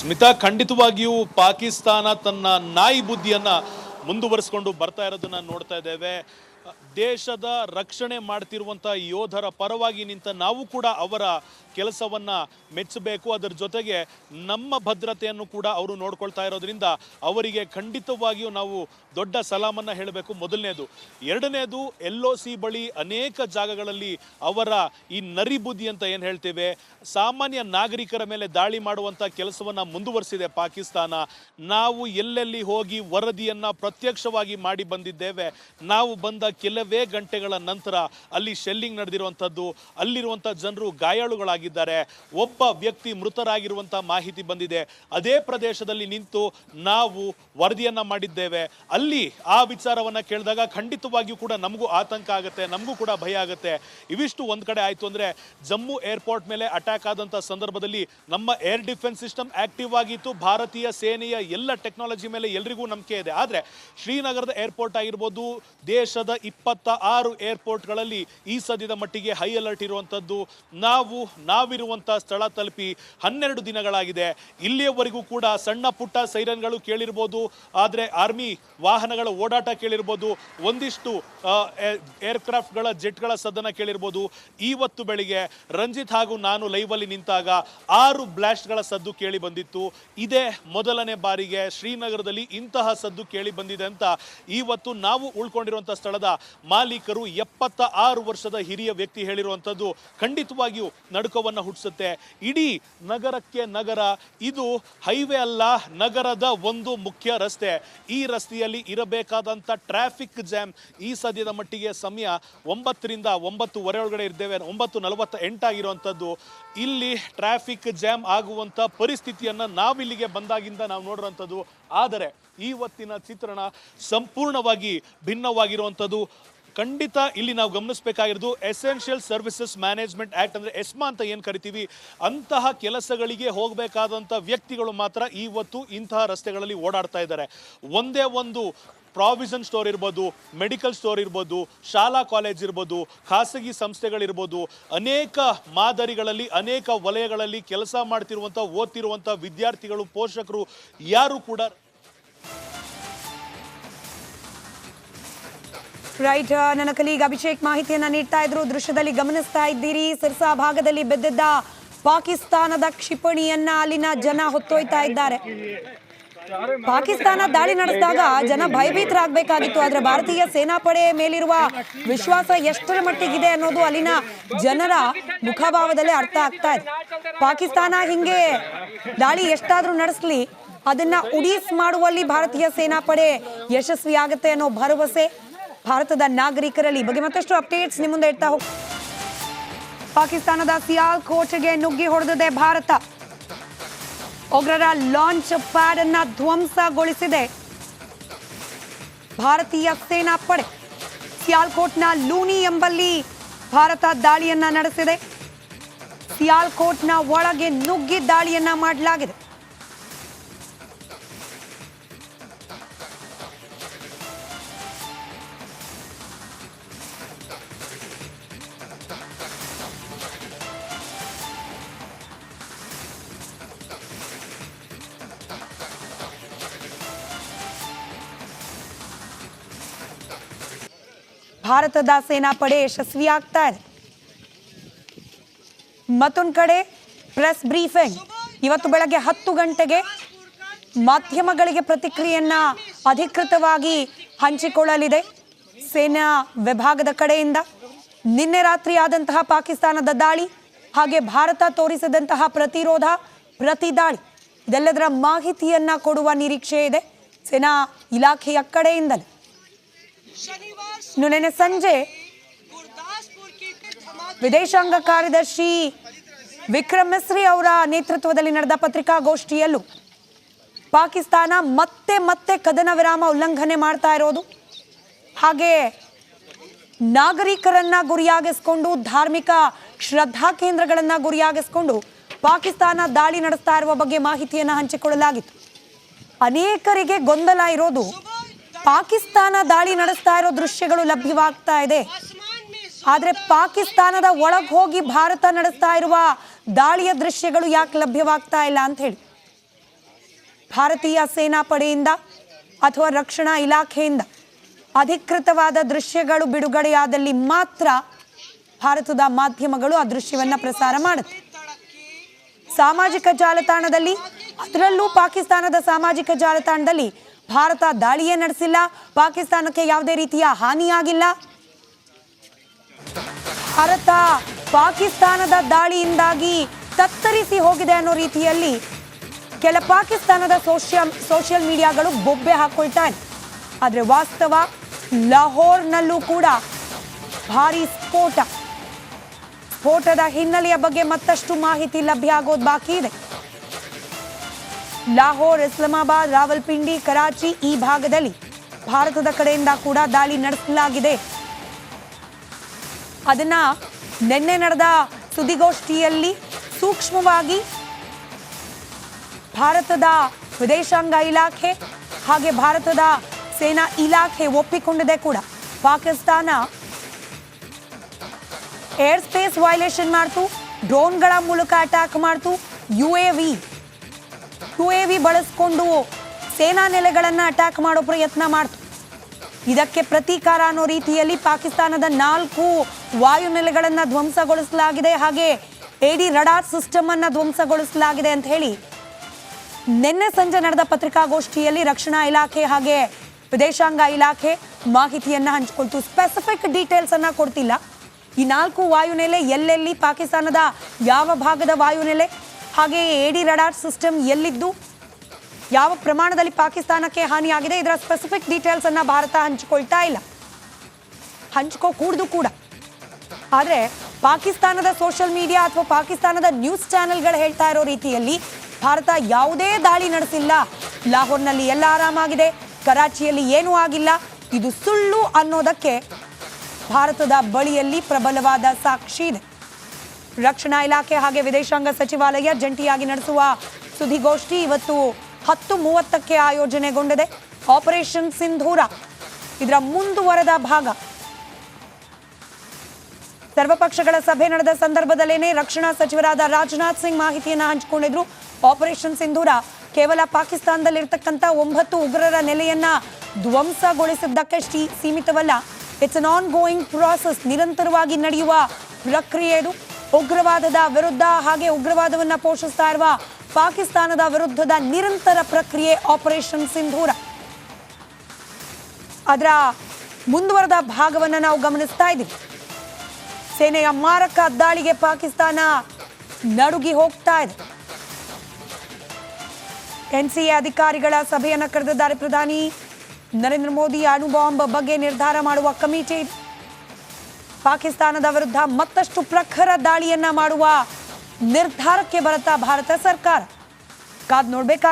ಸ್ಮಿತಾ ಖಂಡಿತವಾಗಿಯೂ ಪಾಕಿಸ್ತಾನ ತನ್ನ ನಾಯಿ ಬುದ್ಧಿಯನ್ನು ಮುಂದುವರಿಸಿಕೊಂಡು ಬರ್ತಾ ಇರೋದನ್ನು ನೋಡ್ತಾ ಇದ್ದೇವೆ. ದೇಶದ ರಕ್ಷಣೆ ಮಾಡ್ತಿರುವಂಥ ಯೋಧರ ಪರವಾಗಿ ನಿಂತ ನಾವು ಕೂಡ ಅವರ ಕೆಲಸವನ್ನು ಮೆಚ್ಚಬೇಕು. ಅದರ ಜೊತೆಗೆ ನಮ್ಮ ಭದ್ರತೆಯನ್ನು ಕೂಡ ಅವರು ನೋಡ್ಕೊಳ್ತಾ ಇರೋದ್ರಿಂದ ಅವರಿಗೆ ಖಂಡಿತವಾಗಿಯೂ ನಾವು ದೊಡ್ಡ ಸಲಾಮನ್ನು ಹೇಳಬೇಕು. ಮೊದಲನೇದು. ಎರಡನೇದು, ಎಲ್ ಒ ಸಿ ಬಳಿ ಅನೇಕ ಜಾಗಗಳಲ್ಲಿ ಅವರ ಈ ನರಿಬುದ್ಧಿ ಅಂತ ಏನು ಹೇಳ್ತೇವೆ? ಸಾಮಾನ್ಯ ನಾಗರಿಕರ ಮೇಲೆ ದಾಳಿ ಮಾಡುವಂಥ ಕೆಲಸವನ್ನು ಮುಂದುವರಿಸಿದೆ ಪಾಕಿಸ್ತಾನ. ನಾವು ಎಲ್ಲೆಲ್ಲಿ ಹೋಗಿ ವರದಿಯನ್ನು ಪ್ರತ್ಯಕ್ಷವಾಗಿ ಮಾಡಿ ಬಂದಿದ್ದೇವೆ. ನಾವು ಬಂದ ಕೆಲವೇ ಗಂಟೆಗಳ ನಂತರ ಅಲ್ಲಿ ಶೆಲ್ಲಿಂಗ್ ನಡೆದಿರುವಂಥದ್ದು. ಅಲ್ಲಿರುವಂಥ ಜನರು ಗಾಯಾಳುಗಳಾಗಿದ್ದಾರೆ. ಒಬ್ಬ ವ್ಯಕ್ತಿ ಮೃತರಾಗಿರುವಂಥ ಮಾಹಿತಿ ಬಂದಿದೆ. ಅದೇ ಪ್ರದೇಶದಲ್ಲಿ ನಿಂತು ನಾವು ವರದಿಯನ್ನು ಮಾಡಿದ್ದೇವೆ. ಅಲ್ಲಿ ಆ ವಿಚಾರವನ್ನ ಕೇಳಿದಾಗ ಖಂಡಿತವಾಗಿಯೂ ಕೂಡ ನಮಗೂ ಆತಂಕ ಆಗುತ್ತೆ, ನಮಗೂ ಕೂಡ ಭಯ ಆಗುತ್ತೆ. ಇವಿಷ್ಟು ಒಂದು ಕಡೆ ಆಯ್ತು ಅಂದ್ರೆ ಜಮ್ಮು ಏರ್ಪೋರ್ಟ್ ಮೇಲೆ ಅಟ್ಯಾಕ್ ಆದಂಥ ಸಂದರ್ಭದಲ್ಲಿ ನಮ್ಮ ಏರ್ ಡಿಫೆನ್ಸ್ ಸಿಸ್ಟಮ್ ಆಕ್ಟಿವ್ ಆಗಿತ್ತು. ಭಾರತೀಯ ಸೇನೆಯ ಎಲ್ಲ ಟೆಕ್ನಾಲಜಿ ಮೇಲೆ ಎಲ್ರಿಗೂ ನಂಬಿಕೆ ಇದೆ. ಆದ್ರೆ ಶ್ರೀನಗರದ ಏರ್ಪೋರ್ಟ್ ಆಗಿರ್ಬೋದು, ದೇಶದ ಇಪ್ಪತ್ತ ಆರು ಏರ್ಪೋರ್ಟ್ಗಳಲ್ಲಿ ಈ ಸದ್ಯದ ಮಟ್ಟಿಗೆ ಹೈ ಅಲರ್ಟ್ ಇರುವಂಥದ್ದು ನಾವು, ನಾವಿರುವಂಥ ಸ್ಥಳ ತಲುಪಿ ಹನ್ನೆರಡು ದಿನಗಳಾಗಿದೆ. ಇಲ್ಲಿಯವರೆಗೂ ಕೂಡ ಸಣ್ಣ ಪುಟ್ಟ ಸೈರನ್ಗಳು ಕೇಳಿರ್ಬೋದು, ಆದರೆ ಆರ್ಮಿ ವಾಹನಗಳ ಓಡಾಟ ಕೇಳಿರ್ಬೋದು, ಒಂದಿಷ್ಟು ಏರ್ಕ್ರಾಫ್ಟ್ಗಳ ಜೆಟ್ಗಳ ಸದನ ಕೇಳಿರ್ಬೋದು. ಇವತ್ತು ಬೆಳಿಗ್ಗೆ ರಂಜಿತ್ ಹಾಗೂ ನಾನು ಲೈವಲ್ಲಿ ನಿಂತಾಗ ಆರು ಬ್ಲಾಸ್ಟ್ಗಳ ಸದ್ದು ಕೇಳಿ ಬಂದಿತ್ತು. ಇದೇ ಮೊದಲನೇ ಬಾರಿಗೆ ಶ್ರೀನಗರದಲ್ಲಿ ಇಂತಹ ಸದ್ದು ಕೇಳಿ ಬಂದಿದೆ ಅಂತ ಇವತ್ತು ನಾವು ಉಳ್ಕೊಂಡಿರುವಂಥ ಸ್ಥಳದ ಮಾಲೀಕರು ಎಪ್ಪತ್ತ ಆರು ವರ್ಷದ ಹಿರಿಯ ವ್ಯಕ್ತಿ ಹೇಳಿರುವಂಥದ್ದು ಖಂಡಿತವಾಗಿಯೂ ನಡುಕವನ್ನು ಹುಟ್ಟಿಸುತ್ತೆ. ಇಡೀ ನಗರಕ್ಕೆ ನಗರ, ಇದು ಹೈವೇ ಅಲ್ಲ, ನಗರದ ಒಂದು ಮುಖ್ಯ ರಸ್ತೆ. ಈ ರಸ್ತೆಯಲ್ಲಿ ಇರಬೇಕಾದಂಥ ಟ್ರಾಫಿಕ್ ಜಾಮ್ ಈ ಸದ್ಯದ ಮಟ್ಟಿಗೆ ಸಮಯ ಒಂಬತ್ತರಿಂದ ಒಂಬತ್ತುವರೆ ಒಳಗಡೆ ಇದ್ದೇವೆ ಒಂಬತ್ತು ನಲವತ್ತ ಎಂಟಾಗಿರುವಂಥದ್ದು ಇಲ್ಲಿ ಟ್ರಾಫಿಕ್ ಜಾಮ್ ಆಗುವಂಥ ಪರಿಸ್ಥಿತಿಯನ್ನು ನಾವಿಲ್ಲಿಗೆ ಬಂದಾಗಿಂದ ನಾವು ನೋಡಿರುವಂಥದ್ದು ಆದರೆ ಇವತ್ತಿನ ಚಿತ್ರಣ ಸಂಪೂರ್ಣವಾಗಿ ಭಿನ್ನವಾಗಿರುವಂಥದ್ದು. ಖಂಡಿತ ಇಲ್ಲಿ ನಾವು ಗಮನಿಸಬೇಕಾಗಿರೋದು ಎಸೆನ್ಷಿಯಲ್ ಸರ್ವಿಸಸ್ ಮ್ಯಾನೇಜ್ಮೆಂಟ್ ಆಕ್ಟ್ ಅಂದರೆ ಎಸ್ಮಾ ಅಂತ ಏನು ಕರಿತೀವಿ? ಅಂತಹ ಕೆಲಸಗಳಿಗೆ ಹೋಗಬೇಕಾದಂಥ ವ್ಯಕ್ತಿಗಳು ಮಾತ್ರ ಇವತ್ತು ಇಂತಹ ರಸ್ತೆಗಳಲ್ಲಿ ಓಡಾಡ್ತಾ ಇದ್ದಾರೆ. ಒಂದೇ ಒಂದು ಪ್ರಾವಿಷನ್ ಸ್ಟೋರ್ ಇರ್ಬೋದು, ಮೆಡಿಕಲ್ ಸ್ಟೋರ್ ಇರ್ಬೋದು, ಶಾಲಾ ಕಾಲೇಜ್ ಇರ್ಬೋದು, ಖಾಸಗಿ ಸಂಸ್ಥೆಗಳಿರ್ಬೋದು, ಅನೇಕ ಮಾದರಿಗಳಲ್ಲಿ, ಅನೇಕ ವಲಯಗಳಲ್ಲಿ ಕೆಲಸ ಮಾಡ್ತಿರುವಂಥ, ಓದ್ತಿರುವಂಥ ವಿದ್ಯಾರ್ಥಿಗಳು, ಪೋಷಕರು ಯಾರು ಕೂಡ ರೈಟ್ ನನ್ನ ಕಲೀಗ್ ಅಭಿಷೇಕ್ ಮಾಹಿತಿಯನ್ನ ನೀಡ್ತಾ ಇದ್ರು. ದೃಶ್ಯದಲ್ಲಿ ಗಮನಿಸ್ತಾ ಇದ್ದೀರಿ. ಸಿರ್ಸಾ ಭಾಗದಲ್ಲಿ ಬೆದ್ದಿದ್ದ ಪಾಕಿಸ್ತಾನದ ಕ್ಷಿಪಣಿಯನ್ನ ಅಲ್ಲಿನ ಜನ ಹೊತ್ತೊಯ್ತಾ ಇದ್ದಾರೆ. ಪಾಕಿಸ್ತಾನ ದಾಳಿ ನಡೆಸಿದಾಗ ಜನ ಭಯಭೀತರಾಗಬೇಕಾಗಿತ್ತು. ಆದ್ರೆ ಭಾರತೀಯ ಸೇನಾಪಡೆ ಮೇಲಿರುವ ವಿಶ್ವಾಸ ಎಷ್ಟರ ಮಟ್ಟಿಗಿದೆ ಅನ್ನೋದು ಅಲ್ಲಿನ ಜನರ ಮುಖಭಾವದಲ್ಲಿ ಅರ್ಥ ಆಗ್ತಾ ಇದೆ. ಪಾಕಿಸ್ತಾನ ಹಿಂಗೆ ದಾಳಿ ಎಷ್ಟಾದ್ರೂ ನಡೆಸಲಿ, ಅದನ್ನ ಉಡೀಸ್ ಮಾಡುವಲ್ಲಿ ಭಾರತೀಯ ಸೇನಾಪಡೆ ಯಶಸ್ವಿ ಆಗುತ್ತೆ ಅನ್ನೋ ಭರವಸೆ ಭಾರತದ ನಾಗರಿಕರಲ್ಲಿ ಬಗ್ಗೆ ಮತ್ತಷ್ಟು ಅಪ್ಡೇಟ್ಸ್ ನಿಮ್ಮ ಮುಂದೆ ಇಡ್ತಾ ಹೋಗ ಪಾಕಿಸ್ತಾನದ ಸಿಯಾಲ್ ಕೋಟೆಗೆ ನುಗ್ಗಿ ಹೊಡೆದಿದೆ ಭಾರತ. ಉಗ್ರರ ಲಾಂಚ್ ಪ್ಯಾಡ್ ಅನ್ನ ಧ್ವಂಸಗೊಳಿಸಿದೆ. ಭಾರತೀಯ ಸೇನಾ ಪಡೆ ಸಿಯಾಲ್ಕೋಟ್ನ ಲೂನಿ ಎಂಬಲ್ಲಿ ಭಾರತ ದಾಳಿಯನ್ನ ನಡೆಸಿದೆ. ಸಿಯಾಲ್ಕೋಟ್ನ ಒಳಗೆ ನುಗ್ಗಿ ದಾಳಿಯನ್ನ ಮಾಡಲಾಗಿದೆ. ಭಾರತದ ಸೇನಾಪಡೆ ಯಶಸ್ವಿಯಾಗ್ತಾ ಇದೆ. ಮತ್ತೊಂದು ಕಡೆ ಪ್ರೆಸ್ ಬ್ರೀಫಿಂಗ್ ಇವತ್ತು ಬೆಳಗ್ಗೆ ಹತ್ತು ಗಂಟೆಗೆ ಮಾಧ್ಯಮಗಳಿಗೆ ಪ್ರತಿಕ್ರಿಯೆಯನ್ನ ಅಧಿಕೃತವಾಗಿ ಹಂಚಿಕೊಳ್ಳಲಿದೆ. ಸೇನಾ ವಿಭಾಗದ ಕಡೆಯಿಂದ ನಿನ್ನೆ ರಾತ್ರಿ ಆದಂತಹ ಪಾಕಿಸ್ತಾನದ ದಾಳಿ ಹಾಗೆ ಭಾರತ ತೋರಿಸಿದಂತಹ ಪ್ರತಿರೋಧ, ಪ್ರತಿ ದಾಳಿ, ಇದೆಲ್ಲದರ ಮಾಹಿತಿಯನ್ನ ಕೊಡುವ ನಿರೀಕ್ಷೆ ಇದೆ. ಸೇನಾ ಇಲಾಖೆಯ ಕಡೆಯಿಂದಲೇ. ಇನ್ನು ನಿನ್ನೆ ಸಂಜೆ ವಿದೇಶಾಂಗ ಕಾರ್ಯದರ್ಶಿ ವಿಕ್ರಮ್ ಮಿಸ್ರಿ ಅವರ ನೇತೃತ್ವದಲ್ಲಿ ನಡೆದ ಪತ್ರಿಕಾಗೋಷ್ಠಿಯಲ್ಲೂ ಪಾಕಿಸ್ತಾನ ಮತ್ತೆ ಮತ್ತೆ ಕದನ ವಿರಾಮ ಉಲ್ಲಂಘನೆ ಮಾಡ್ತಾ ಇರೋದು. ಹಾಗೆ ನಾಗರಿಕರನ್ನ ಗುರಿಯಾಗಿಸ್ಕೊಂಡು, ಧಾರ್ಮಿಕ ಶ್ರದ್ಧಾ ಕೇಂದ್ರಗಳನ್ನ ಗುರಿಯಾಗಿಸ್ಕೊಂಡು ಪಾಕಿಸ್ತಾನ ದಾಳಿ ನಡೆಸ್ತಾ ಇರುವ ಬಗ್ಗೆ ಮಾಹಿತಿಯನ್ನು ಹಂಚಿಕೊಳ್ಳಲಾಗಿತ್ತು. ಅನೇಕರಿಗೆ ಗೊಂದಲ ಇರೋದು ಪಾಕಿಸ್ತಾನ ದಾಳಿ ನಡೆಸ್ತಾ ಇರೋ ದೃಶ್ಯಗಳು ಲಭ್ಯವಾಗ್ತಾ ಇದೆ. ಆದ್ರೆ ಪಾಕಿಸ್ತಾನದ ಒಳಗೆ ಹೋಗಿ ಭಾರತ ನಡೆಸ್ತಾ ಇರುವ ದಾಳಿಯ ದೃಶ್ಯಗಳು ಯಾಕೆ ಲಭ್ಯವಾಗ್ತಾ ಇಲ್ಲ ಅಂತ ಹೇಳಿ. ಭಾರತೀಯ ಸೇನಾಪಡೆಯಿಂದ ಅಥವಾ ರಕ್ಷಣಾ ಇಲಾಖೆಯಿಂದ ಅಧಿಕೃತವಾದ ದೃಶ್ಯಗಳು ಬಿಡುಗಡೆಯಾದಲ್ಲಿ ಮಾತ್ರ ಭಾರತದ ಮಾಧ್ಯಮಗಳು ಆ ದೃಶ್ಯವನ್ನು ಪ್ರಸಾರ ಮಾಡುತ್ತೆ. ಸಾಮಾಜಿಕ ಜಾಲತಾಣದಲ್ಲಿ, ಅದರಲ್ಲೂ ಪಾಕಿಸ್ತಾನದ ಸಾಮಾಜಿಕ ಜಾಲತಾಣದಲ್ಲಿ ಭಾರತ ದಾಳಿಯೇ ನಡೆಸಿಲ್ಲ. ಪಾಕಿಸ್ತಾನಕ್ಕೆ ಯಾವುದೇ ರೀತಿಯ ಹಾನಿಯಾಗಿಲ್ಲ. ಭಾರತ ಪಾಕಿಸ್ತಾನದ ದಾಳಿಯಿಂದಾಗಿ ತತ್ತರಿಸಿ ಹೋಗಿದೆ ಅನ್ನೋ ರೀತಿಯಲ್ಲಿ ಕೆಲ ಪಾಕಿಸ್ತಾನದ ಸೋಷಿಯಲ್ ಸೋಷಿಯಲ್ ಮೀಡಿಯಾಗಳು ಬೊಬ್ಬೆ ಹಾಕೊಳ್ತಾ ಇದೆ ಆದರೆ ವಾಸ್ತವ ಲಾಹೋರ್ನಲ್ಲೂ ಕೂಡ ಭಾರಿ ಸ್ಫೋಟ. ಸ್ಫೋಟದ ಹಿನ್ನೆಲೆಯ ಬಗ್ಗೆ ಮತ್ತಷ್ಟು ಮಾಹಿತಿ ಲಭ್ಯ ಆಗೋದು ಬಾಕಿ ಇದೆ. ಲಾಹೋರ್, ಇಸ್ಲಾಮಾಬಾದ್, ರಾವಲ್ಪಿಂಡಿ, ಕರಾಚಿ ಈ ಭಾಗದಲ್ಲಿ ಭಾರತದ ಕಡೆಯಿಂದ ಕೂಡ ದಾಳಿ ನಡೆಸಲಾಗಿದೆ. ಅದನ್ನ ನಿನ್ನೆ ನಡೆದ ಸುದ್ದಿಗೋಷ್ಠಿಯಲ್ಲಿ ಸೂಕ್ಷ್ಮವಾಗಿ ಭಾರತದ ವಿದೇಶಾಂಗ ಇಲಾಖೆ ಹಾಗೆ ಭಾರತದ ಸೇನಾ ಇಲಾಖೆ ಒಪ್ಪಿಕೊಂಡಿದೆ ಕೂಡ. ಪಾಕಿಸ್ತಾನ ಏರ್ ಸ್ಪೇಸ್ ವೈಲೇಷನ್ ಮಾಡ್ತು, ಡ್ರೋನ್ಗಳ ಮೂಲಕ ಅಟ್ಯಾಕ್ ಮಾಡ್ತು, U A V U A V ಬಳಸ್ಕೊಂಡು ಸೇನಾ ನೆಲೆಗಳನ್ನು ಅಟ್ಯಾಕ್ ಮಾಡೋ ಪ್ರಯತ್ನ ಮಾಡ್ತು. ಇದಕ್ಕೆ ಪ್ರತೀಕಾರ ಅನ್ನೋ ರೀತಿಯಲ್ಲಿ ಪಾಕಿಸ್ತಾನದ ನಾಲ್ಕು ವಾಯುನೆಲೆಗಳನ್ನು ಧ್ವಂಸಗೊಳಿಸಲಾಗಿದೆ ಹಾಗೆ ಎಡಿ ರಡಾರ್ ಸಿಸ್ಟಮ್ ಅನ್ನ ಧ್ವಂಸಗೊಳಿಸಲಾಗಿದೆ ಅಂತ ಹೇಳಿ ನಿನ್ನೆ ಸಂಜೆ ನಡೆದ ಪತ್ರಿಕಾಗೋಷ್ಠಿಯಲ್ಲಿ ರಕ್ಷಣಾ ಇಲಾಖೆ ಹಾಗೆ ವಿದೇಶಾಂಗ ಇಲಾಖೆ ಮಾಹಿತಿಯನ್ನು ಹಂಚಿಕೊಳ್ತು. ಸ್ಪೆಸಿಫಿಕ್ ಡೀಟೇಲ್ಸ್ ಅನ್ನ ಕೊಡ್ತಿಲ್ಲ. ಈ ನಾಲ್ಕು ವಾಯುನೆಲೆ ಎಲ್ಲೆಲ್ಲಿ ಪಾಕಿಸ್ತಾನದ ಯಾವ ಭಾಗದ ವಾಯುನೆಲೆ ಹಾಗೆ ಎಡಿ ರಡಾರ್ ಸಿಸ್ಟಮ್ ಎಲ್ಲಿದ್ದು? ಯಾವ ಪ್ರಮಾಣದಲ್ಲಿ ಪಾಕಿಸ್ತಾನಕ್ಕೆ ಹಾನಿಯಾಗಿದೆ? ಇದರ ಸ್ಪೆಸಿಫಿಕ್ ಡೀಟೇಲ್ಸ್ ಅನ್ನ ಭಾರತ ಹಂಚಿಕೊಳ್ತಾ ಇಲ್ಲ. ಹಂಚ್ಕೋ ಕೂಡ್ದು ಕೂಡ. ಆದರೆ ಪಾಕಿಸ್ತಾನದ ಸೋಷಿಯಲ್ ಮೀಡಿಯಾ ಅಥವಾ ಪಾಕಿಸ್ತಾನದ ನ್ಯೂಸ್ ಚಾನೆಲ್ಗಳು ಹೇಳ್ತಾ ಇರೋ ರೀತಿಯಲ್ಲಿ ಭಾರತ ಯಾವುದೇ ದಾಳಿ ನಡೆಸಿಲ್ಲ. ಲಾಹೋರ್ನಲ್ಲಿ ಎಲ್ಲ ಆರಾಮಾಗಿದೆ. ಕರಾಚಿಯಲ್ಲಿ ಏನೂ ಆಗಿಲ್ಲ. ಇದು ಸುಳ್ಳು ಅನ್ನೋದಕ್ಕೆ ಭಾರತದ ಬಳಿಯಲ್ಲಿ ಪ್ರಬಲವಾದ ಸಾಕ್ಷಿ ಇದೆ. ರಕ್ಷಣಾ ಇಲಾಖೆ ಹಾಗೆ ವಿದೇಶಾಂಗ ಸಚಿವಾಲಯ ಜಂಟಿಯಾಗಿ ನಡೆಸುವ ಸುದ್ದಿಗೋಷ್ಠಿ ಇವತ್ತು ಹತ್ತು ಮೂವತ್ತಕ್ಕೆ ಆಯೋಜನೆಗೊಂಡಿದೆ. ಆಪರೇಷನ್ ಸಿಂಧೂರ ಇದರ ಮುಂದುವರೆದ ಭಾಗ. ಸರ್ವಪಕ್ಷಗಳ ಸಭೆ ನಡೆದ ಸಂದರ್ಭದಲ್ಲೇನೆ ರಕ್ಷಣಾ ಸಚಿವರಾದ ರಾಜನಾಥ್ ಸಿಂಗ್ ಮಾಹಿತಿಯನ್ನು ಹಂಚಿಕೊಂಡಿದ್ರು. ಆಪರೇಷನ್ ಸಿಂಧೂರ ಕೇವಲ ಪಾಕಿಸ್ತಾನದಲ್ಲಿರ್ತಕ್ಕಂಥ ಒಂಬತ್ತು ಉಗ್ರರ ನೆಲೆಯನ್ನ ಧ್ವಂಸಗೊಳಿಸಿದ್ದಕ್ಕೆ ಶ್ರೀ- ಸೀಮಿತವಲ್ಲ. It's an ongoing process ನಿರಂತರವಾಗಿ ನಡೆಯುವ ಪ್ರಕ್ರಿಯೆ ಇದು. ಉಗ್ರವಾದದ ವಿರುದ್ಧ ಹಾಗೆ ಉಗ್ರವಾದವನ್ನ ಪೋಷಿಸ್ತಾ ಇರುವ ಪಾಕಿಸ್ತಾನದ ವಿರುದ್ಧದ ನಿರಂತರ ಪ್ರಕ್ರಿಯೆ ಆಪರೇಷನ್ ಸಿಂಧೂರ ಅದರ ಮುಂದುವರೆದ ಭಾಗವನ್ನು ನಾವು ಗಮನಿಸ್ತಾ ಇದ್ದೀವಿ ಸೇನೆಯ ಮಾರಕ ದಾಳಿಗೆ ಪಾಕಿಸ್ತಾನ ನಡುಗಿ ಹೋಗ್ತಾ ಇದೆ ಎನ್ಸಿಎ ಅಧಿಕಾರಿಗಳ ಸಭೆಯನ್ನು ಕರೆದಿದ್ದಾರೆ ಪ್ರಧಾನಿ ನರೇಂದ್ರ ಮೋದಿ ಅಣು ಬಾಂಬ್ ಬಗ್ಗೆ ನಿರ್ಧಾರ ಮಾಡುವ ಕಮಿಟಿ. ಪಾಕಿಸ್ತಾನದ ವಿರುದ್ಧ ಮತ್ತಷ್ಟು ಪ್ರಖರ ದಾಳಿಯನ್ನ ಮಾಡುವ ನಿರ್ಧಾರಕ್ಕೆ ಬರುತ್ತಾ ಭಾರತ ಸರ್ಕಾರ? ಕಾದ್ ನೋಡ್ಬೇಕಾ